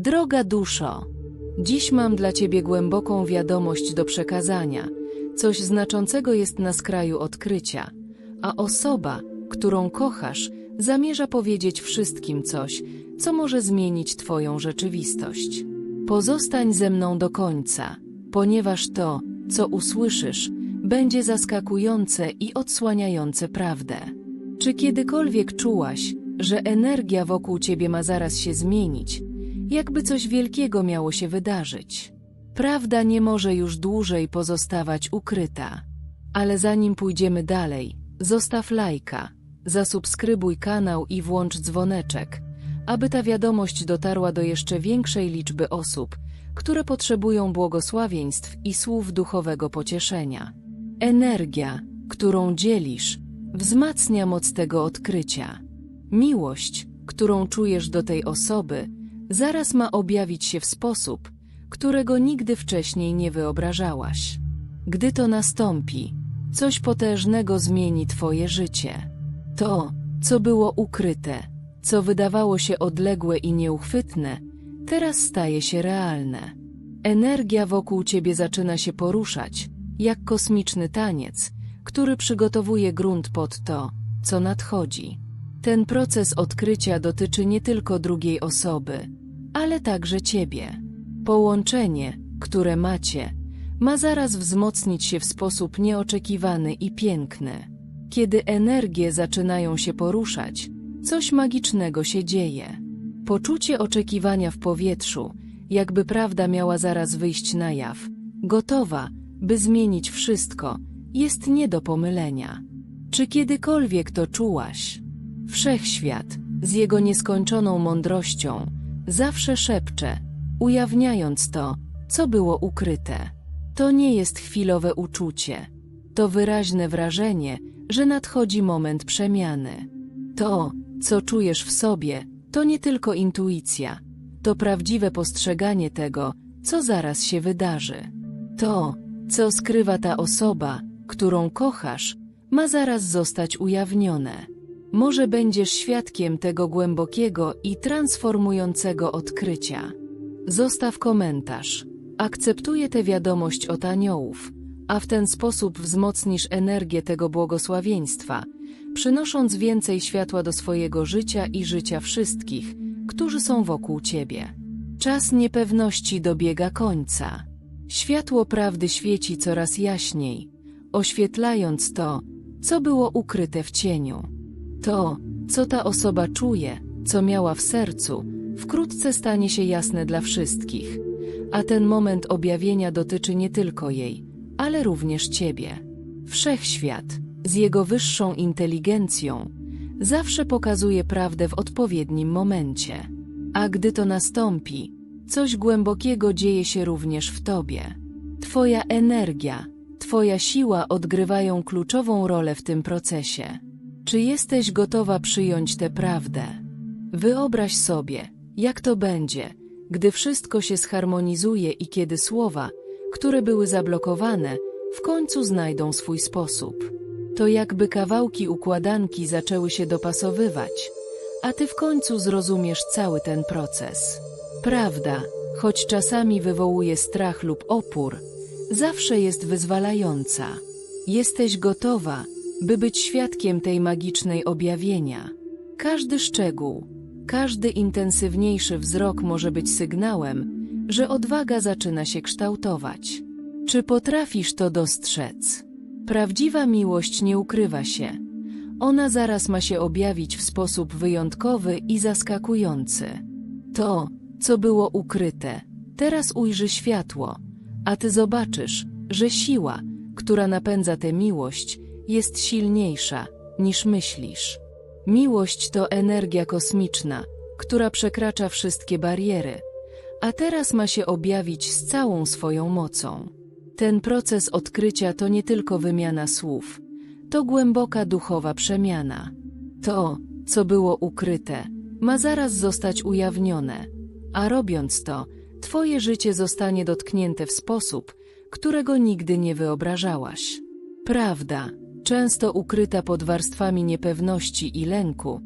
Droga duszo, dziś mam dla ciebie głęboką wiadomość do przekazania. Coś znaczącego jest na skraju odkrycia, a osoba, którą kochasz, zamierza powiedzieć wszystkim coś, co może zmienić twoją rzeczywistość. Pozostań ze mną do końca, ponieważ to, co usłyszysz, będzie zaskakujące i odsłaniające prawdę. Czy kiedykolwiek czułaś, że energia wokół ciebie ma zaraz się zmienić, jakby coś wielkiego miało się wydarzyć? Prawda nie może już dłużej pozostawać ukryta. Ale zanim pójdziemy dalej, zostaw lajka, zasubskrybuj kanał i włącz dzwoneczek, aby ta wiadomość dotarła do jeszcze większej liczby osób, które potrzebują błogosławieństw i słów duchowego pocieszenia. Energia, którą dzielisz, wzmacnia moc tego odkrycia. Miłość, którą czujesz do tej osoby, zaraz ma objawić się w sposób, którego nigdy wcześniej nie wyobrażałaś. Gdy to nastąpi, coś potężnego zmieni Twoje życie. To, co było ukryte, co wydawało się odległe i nieuchwytne, teraz staje się realne. Energia wokół Ciebie zaczyna się poruszać, jak kosmiczny taniec, który przygotowuje grunt pod to, co nadchodzi. Ten proces odkrycia dotyczy nie tylko drugiej osoby, ale także Ciebie. Połączenie, które macie, ma zaraz wzmocnić się w sposób nieoczekiwany i piękny. Kiedy energie zaczynają się poruszać, coś magicznego się dzieje. Poczucie oczekiwania w powietrzu, jakby prawda miała zaraz wyjść na jaw, gotowa, by zmienić wszystko, jest nie do pomylenia. Czy kiedykolwiek to czułaś? Wszechświat, z jego nieskończoną mądrością, zawsze szepcze, ujawniając to, co było ukryte. To nie jest chwilowe uczucie. To wyraźne wrażenie, że nadchodzi moment przemiany. To, co czujesz w sobie, to nie tylko intuicja. To prawdziwe postrzeganie tego, co zaraz się wydarzy. To, co skrywa ta osoba, którą kochasz, ma zaraz zostać ujawnione. Może będziesz świadkiem tego głębokiego i transformującego odkrycia. Zostaw komentarz. Akceptuję tę wiadomość od aniołów, a w ten sposób wzmocnisz energię tego błogosławieństwa, przynosząc więcej światła do swojego życia i życia wszystkich, którzy są wokół ciebie. Czas niepewności dobiega końca. Światło prawdy świeci coraz jaśniej, oświetlając to, co było ukryte w cieniu. To, co ta osoba czuje, co miała w sercu, wkrótce stanie się jasne dla wszystkich, a ten moment objawienia dotyczy nie tylko jej, ale również ciebie. Wszechświat, z jego wyższą inteligencją, zawsze pokazuje prawdę w odpowiednim momencie. A gdy to nastąpi, coś głębokiego dzieje się również w tobie. Twoja energia, Twoja siła odgrywają kluczową rolę w tym procesie. Czy jesteś gotowa przyjąć tę prawdę? Wyobraź sobie, jak to będzie, gdy wszystko się zharmonizuje i kiedy słowa, które były zablokowane, w końcu znajdą swój sposób. To jakby kawałki układanki zaczęły się dopasowywać, a ty w końcu zrozumiesz cały ten proces. Prawda, choć czasami wywołuje strach lub opór, zawsze jest wyzwalająca. Jesteś gotowa, by być świadkiem tej magicznej objawienia. Każdy szczegół, każdy intensywniejszy wzrok może być sygnałem, że odwaga zaczyna się kształtować. Czy potrafisz to dostrzec? Prawdziwa miłość nie ukrywa się. Ona zaraz ma się objawić w sposób wyjątkowy i zaskakujący. To, co było ukryte, teraz ujrzy światło, a ty zobaczysz, że siła, która napędza tę miłość, jest silniejsza niż myślisz. Miłość to energia kosmiczna, która przekracza wszystkie bariery, a teraz ma się objawić z całą swoją mocą. Ten proces odkrycia to nie tylko wymiana słów, to głęboka duchowa przemiana. To, co było ukryte, ma zaraz zostać ujawnione, a robiąc to, Twoje życie zostanie dotknięte w sposób, którego nigdy nie wyobrażałaś. Prawda, często ukryta pod warstwami niepewności i lęku,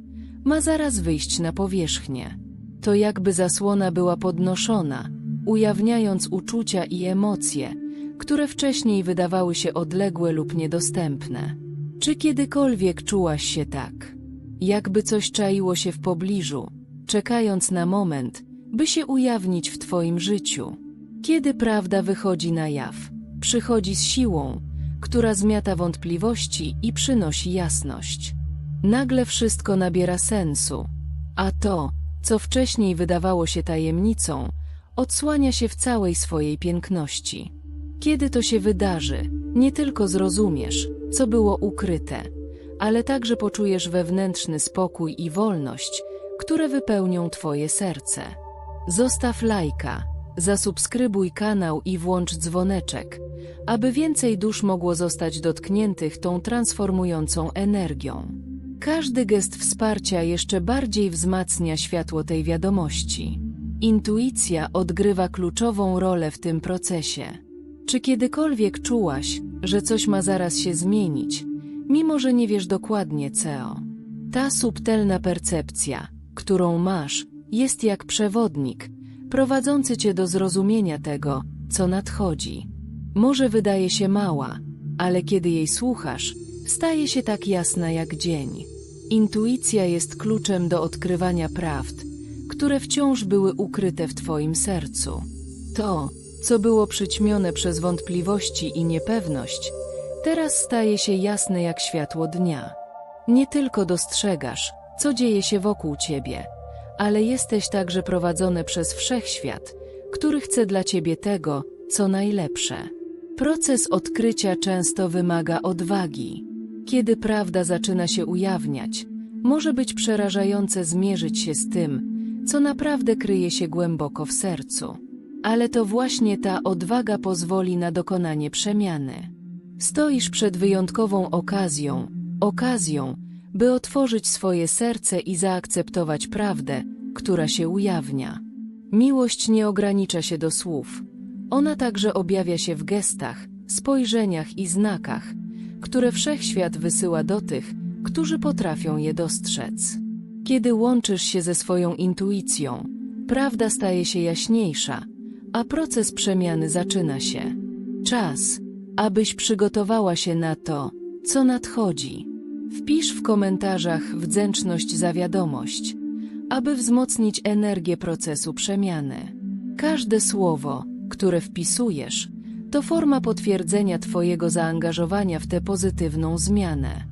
ma zaraz wyjść na powierzchnię. To jakby zasłona była podnoszona, ujawniając uczucia i emocje, które wcześniej wydawały się odległe lub niedostępne. Czy kiedykolwiek czułaś się tak? Jakby coś czaiło się w pobliżu, czekając na moment, by się ujawnić w Twoim życiu. Kiedy prawda wychodzi na jaw, przychodzi z siłą, która zmiata wątpliwości i przynosi jasność. Nagle wszystko nabiera sensu, a to, co wcześniej wydawało się tajemnicą, odsłania się w całej swojej piękności. Kiedy to się wydarzy, nie tylko zrozumiesz, co było ukryte, ale także poczujesz wewnętrzny spokój i wolność, które wypełnią Twoje serce. Zostaw lajka, zasubskrybuj kanał i włącz dzwoneczek, aby więcej dusz mogło zostać dotkniętych tą transformującą energią. Każdy gest wsparcia jeszcze bardziej wzmacnia światło tej wiadomości. Intuicja odgrywa kluczową rolę w tym procesie. Czy kiedykolwiek czułaś, że coś ma zaraz się zmienić, mimo że nie wiesz dokładnie co? Ta subtelna percepcja, którą masz, jest jak przewodnik, prowadzący cię do zrozumienia tego, co nadchodzi. Może wydaje się mała, ale kiedy jej słuchasz, staje się tak jasna jak dzień. Intuicja jest kluczem do odkrywania prawd, które wciąż były ukryte w Twoim sercu. To, co było przyćmione przez wątpliwości i niepewność, teraz staje się jasne jak światło dnia. Nie tylko dostrzegasz, co dzieje się wokół Ciebie, ale jesteś także prowadzony przez Wszechświat, który chce dla Ciebie tego, co najlepsze. Proces odkrycia często wymaga odwagi. Kiedy prawda zaczyna się ujawniać, może być przerażające zmierzyć się z tym, co naprawdę kryje się głęboko w sercu. Ale to właśnie ta odwaga pozwoli na dokonanie przemiany. Stoisz przed wyjątkową okazją, okazją, by otworzyć swoje serce i zaakceptować prawdę, która się ujawnia. Miłość nie ogranicza się do słów. Ona także objawia się w gestach, spojrzeniach i znakach, które wszechświat wysyła do tych, którzy potrafią je dostrzec. Kiedy łączysz się ze swoją intuicją, prawda staje się jaśniejsza, a proces przemiany zaczyna się. Czas, abyś przygotowała się na to, co nadchodzi. Wpisz w komentarzach wdzięczność za wiadomość, aby wzmocnić energię procesu przemiany. Każde słowo, które wpisujesz, to forma potwierdzenia Twojego zaangażowania w tę pozytywną zmianę.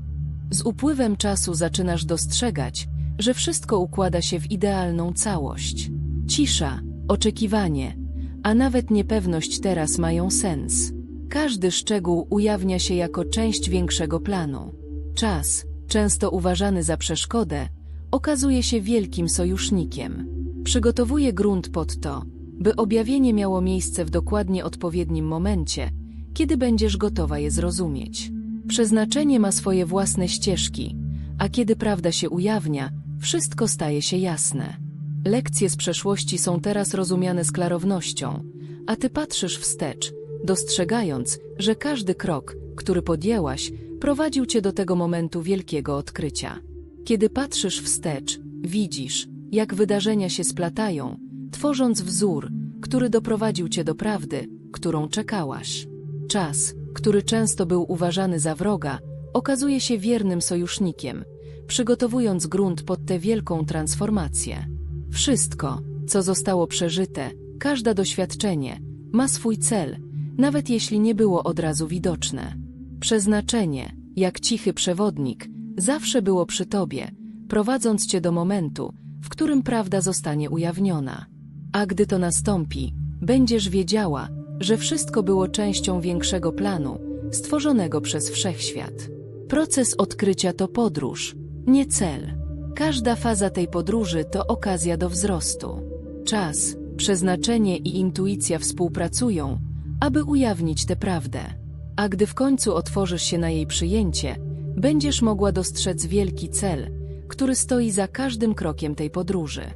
Z upływem czasu zaczynasz dostrzegać, że wszystko układa się w idealną całość. Cisza, oczekiwanie, a nawet niepewność teraz mają sens. Każdy szczegół ujawnia się jako część większego planu. Czas, często uważany za przeszkodę, okazuje się wielkim sojusznikiem. Przygotowuje grunt pod to, by objawienie miało miejsce w dokładnie odpowiednim momencie, kiedy będziesz gotowa je zrozumieć. Przeznaczenie ma swoje własne ścieżki, a kiedy prawda się ujawnia, wszystko staje się jasne. Lekcje z przeszłości są teraz rozumiane z klarownością, a ty patrzysz wstecz, dostrzegając, że każdy krok, który podjęłaś, prowadził cię do tego momentu wielkiego odkrycia. Kiedy patrzysz wstecz, widzisz, jak wydarzenia się splatają, tworząc wzór, który doprowadził cię do prawdy, którą czekałaś. Czas, który często był uważany za wroga, okazuje się wiernym sojusznikiem, przygotowując grunt pod tę wielką transformację. Wszystko, co zostało przeżyte, każde doświadczenie, ma swój cel, nawet jeśli nie było od razu widoczne. Przeznaczenie, jak cichy przewodnik, zawsze było przy tobie, prowadząc cię do momentu, w którym prawda zostanie ujawniona. A gdy to nastąpi, będziesz wiedziała, że wszystko było częścią większego planu, stworzonego przez wszechświat. Proces odkrycia to podróż, nie cel. Każda faza tej podróży to okazja do wzrostu. Czas, przeznaczenie i intuicja współpracują, aby ujawnić tę prawdę. A gdy w końcu otworzysz się na jej przyjęcie, będziesz mogła dostrzec wielki cel, który stoi za każdym krokiem tej podróży.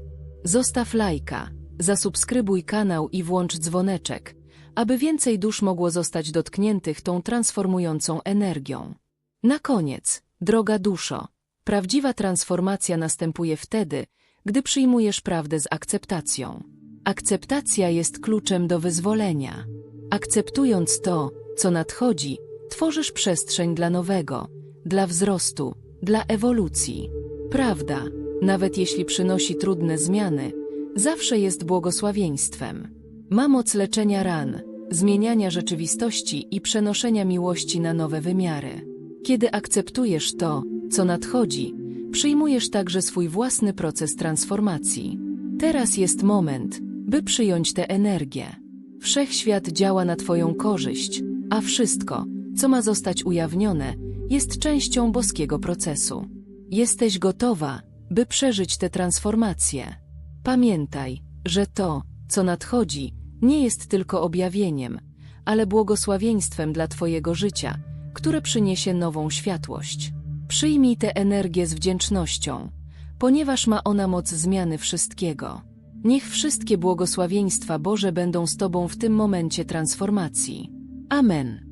Zostaw lajka, zasubskrybuj kanał i włącz dzwoneczek, aby więcej dusz mogło zostać dotkniętych tą transformującą energią. Na koniec, droga duszo, prawdziwa transformacja następuje wtedy, gdy przyjmujesz prawdę z akceptacją. Akceptacja jest kluczem do wyzwolenia. Akceptując to, co nadchodzi, tworzysz przestrzeń dla nowego, dla wzrostu, dla ewolucji. Prawda, nawet jeśli przynosi trudne zmiany, zawsze jest błogosławieństwem. Ma moc leczenia ran, zmieniania rzeczywistości i przenoszenia miłości na nowe wymiary. Kiedy akceptujesz to, co nadchodzi, przyjmujesz także swój własny proces transformacji. Teraz jest moment, by przyjąć tę energię. Wszechświat działa na Twoją korzyść, a wszystko, co ma zostać ujawnione, jest częścią boskiego procesu. Jesteś gotowa, by przeżyć tę transformację. Pamiętaj, że to, co nadchodzi, nie jest tylko objawieniem, ale błogosławieństwem dla Twojego życia, które przyniesie nową światłość. Przyjmij tę energię z wdzięcznością, ponieważ ma ona moc zmiany wszystkiego. Niech wszystkie błogosławieństwa Boże będą z Tobą w tym momencie transformacji. Amen.